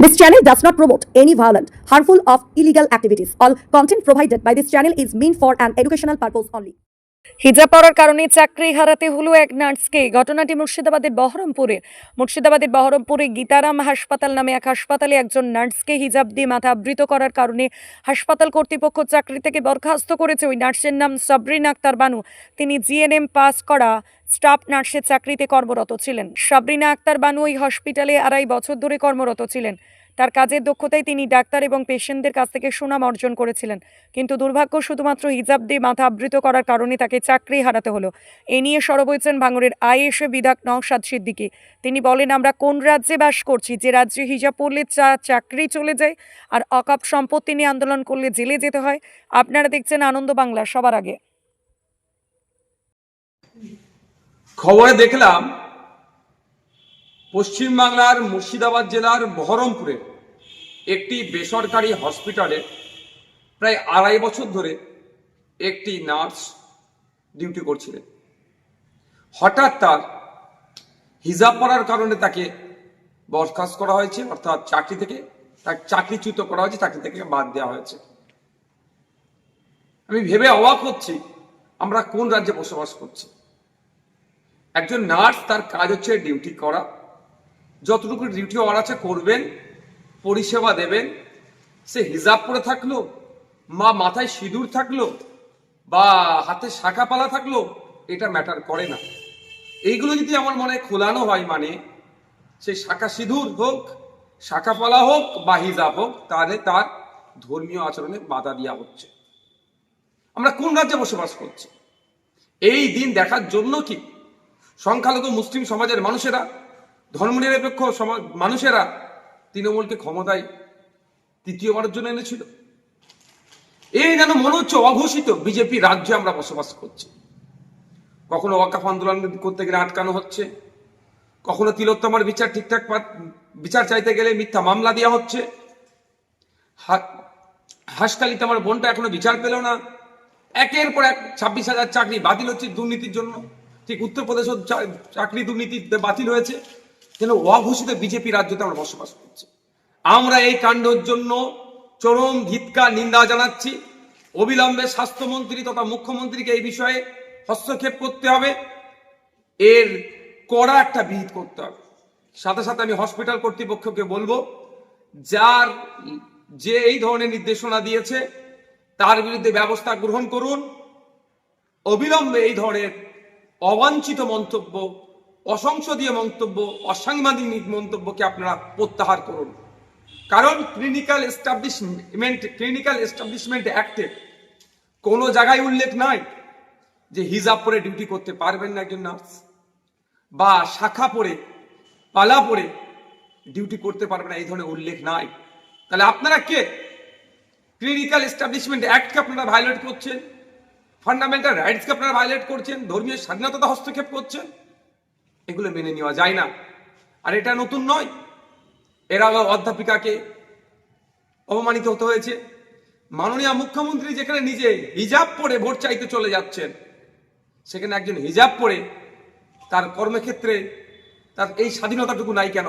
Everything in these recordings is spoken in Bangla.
This channel does not promote any violent, harmful, or illegal activities. All content provided by this channel is meant for an educational purpose only. হিজাব পরার কারণে চাকরি হারাতে হলো এক নার্সকে। ঘটনাটি মুর্শিদাবাদের বহরমপুরে। মুর্শিদাবাদের বহরমপুরে গীতারাম হাসপাতাল নামে এক হাসপাতালে একজন নার্সকে হিজাব দিয়ে মাথা আবৃত করার কারণে হাসপাতাল কর্তৃপক্ষ চাকরি থেকে বরখাস্ত করেছে। ওই নার্সের নাম সাবরিন আক্তার বানু। তিনি জিএনএম পাস করা স্টাফ নার্সের চাকরিতে কর্মরত ছিলেন। সাবরিনা আক্তার বানু ওই হসপিটালে আড়াই বছর ধরে কর্মরত ছিলেন। তার কাজের দক্ষতায় তিনি ডাক্তার এবং পেশেন্টদের কাছ থেকে সুনাম অর্জন করেছিলেন। কিন্তু দুর্ভাগ্য, শুধুমাত্র হিজাব দিয়ে মাথা আবৃত করার কারণে তাকে চাকরি হারাতে হলো। এ নিয়ে সরব হয়েছেন ভাঙড়ের আইএসএ বিধায়ক নওশাদ সিদ্দিকী। তিনি বলেন, আমরা কোন রাজ্যে বাস করছি? যে রাজ্যে হিজাব পড়লে চা, চাকরি চলে যায় আর অকাপ সম্পত্তি নিয়ে আন্দোলন করলে জেলে যেতে হয়। আপনারা দেখছেন আনন্দ বাংলা সবার আগে। খবরে দেখলাম পশ্চিমবাংলার মুর্শিদাবাদ জেলার বহরমপুরে একটি বেসরকারি হসপিটালে প্রায় আড়াই বছর ধরে একটি নার্স ডিউটি করছিলেন। হঠাৎ তার হিজাব পড়ার কারণে তাকে বরখাস্ত করা হয়েছে, অর্থাৎ চাকরি থেকে তার চাকরিচ্যুত করা হয়েছে, চাকরি থেকে বাদ দেওয়া হয়েছে। আমি ভেবে অবাক হচ্ছি, আমরা কোন রাজ্যে বসবাস করছি? একজন নার্স তার কাজ হচ্ছে ডিউটি করা। যতটুকু ডিউটি ওর আছে করবেন, পরিষেবা দেবেন, সে হিজাব পরে থাকল, মা মাথায় সিঁদুর থাকল, বা হাতে শাখা পালা থাকল, এটা ম্যাটার করে না। এইগুলো যদি আমার মনে খোলানো হয় মানে সে শাখা সিঁদুর হোক শাখা পালা হোক, বা হিজাব হোক, তাহলে তার ধর্মীয় আচরণে বাধা দেওয়া হচ্ছে। আমরা কোন রাজ্যে বসবাস করছি? এই দিন দেখার জন্য কি সংখ্যালঘু মুসলিম সমাজের মানুষেরা ধর্মনিরপেক্ষ সমাজ, মানুষেরা তৃণমূলকে ক্ষমতায় তৃতীয়বারের জন্য এনেছিল। এই যেন মনে হচ্ছে অঘোষিত বিজেপি রাজ্যে আমরা বসবাস করছি। কখনো ওয়াকাফ আন্দোলন করতে গেলে আটকানো হচ্ছে। কখনো তিলোত্তমার বিচার ঠিকঠাক বিচার চাইতে গেলে মিথ্যা মামলা দেওয়া হচ্ছে। হাসকালিতে আমার বোনটা এখনও বিচার পেল না। একের পর এক ছাব্বিশ হাজার চাকরি বাতিল হচ্ছে দুর্নীতির জন্য। ঠিক উত্তরপ্রদেশও চাকরি দুর্নীতি বাতিল হয়েছে। যেন অঘোষিত বিজেপি রাজ্যতে আমরা বসবাস করছি। আমরা এই কাণ্ডের জন্য চরম ধিৎকার, নিন্দা জানাচ্ছি। অবিলম্বে স্বাস্থ্যমন্ত্রী তথা মুখ্যমন্ত্রীকে এই বিষয়ে হস্তক্ষেপ করতে হবে। এর কড়া একটা বিহিত করতে হবে। সাথে সাথে আমি হসপিটাল কর্তৃপক্ষকে বলব, যার যে এই ধরনের নির্দেশনা দিয়েছে, তার বিরুদ্ধে ব্যবস্থা গ্রহণ করুন। অবিলম্বে এই ধরনের অবাঞ্ছিত মন্তব্য অসংসদীয় মন্তব্য, অসাংবাদিক মন্তব্যকে আপনারা প্রত্যাহার করুন। কারণ ক্লিনিক্যাল এস্টাবলিশমেন্ট ক্লিনিক্যাল এস্টাবলিশমেন্ট অ্যাক্টে কোনো জায়গায় উল্লেখ নাই যে হিজাব পরে ডিউটি করতে পারবেন না একজন নার্স বা শাখা পরে, পালা পরে ডিউটি করতে পারবে না, এই ধরনের উল্লেখ নাই। তাহলে আপনারা কে? ক্লিনিক্যাল এস্টাবলিশমেন্ট অ্যাক্টকে আপনারা ভায়োলেট করছেন? ফান্ডামেন্টাল রাইটসকে আপনারা ভায়োলেট করছেন? ধর্মীয় স্বাধীনতা হস্তক্ষেপ করছেন? এগুলো মেনে নেওয়া যায় না। আর এটা নতুন নয়। এর আগে অধ্যাপিকাকে অপমানিত হতে হয়েছে। মাননীয় মুখ্যমন্ত্রী যেখানে নিজে হিজাব পরে ভোট চাইতে চলে যাচ্ছেন, সেখানে একজন হিজাব পরে তার কর্মক্ষেত্রে তার এই স্বাধীনতাটুকু নাই কেন?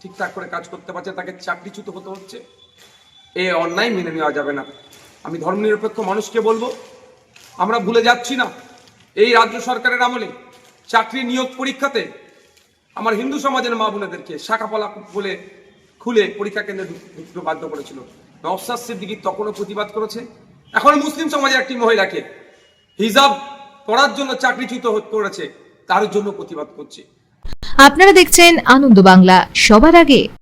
ঠিকঠাক করে কাজ করতে পারছে, তাকে চাকরিচ্যুত হতে হচ্ছে। এ অন্যায় মেনে নেওয়া যাবে না। আমি ধর্মনিরপেক্ষ মানুষকে বলব, আমরা ভুলে যাচ্ছি না। এই রাজ্য সরকারের আমলে চাকরি নিয়োগ পরীক্ষাতে আমার হিন্দু সমাজের মা বোনেদেরকে শাখাপালা বলে খুলে পরীক্ষা কেন্দ্রে ঢুকতে বাধ্য করেছিল। নবসাদ সিদ্দিকি তখনও প্রতিবাদ করেছে। এখন মুসলিম সমাজের একটি মহিলাকে হিজাব পড়ার জন্য চাকরিচ্যুত করেছে। তার জন্য প্রতিবাদ করছে। আপনারা দেখছেন আনন্দ বাংলা। সবার আগে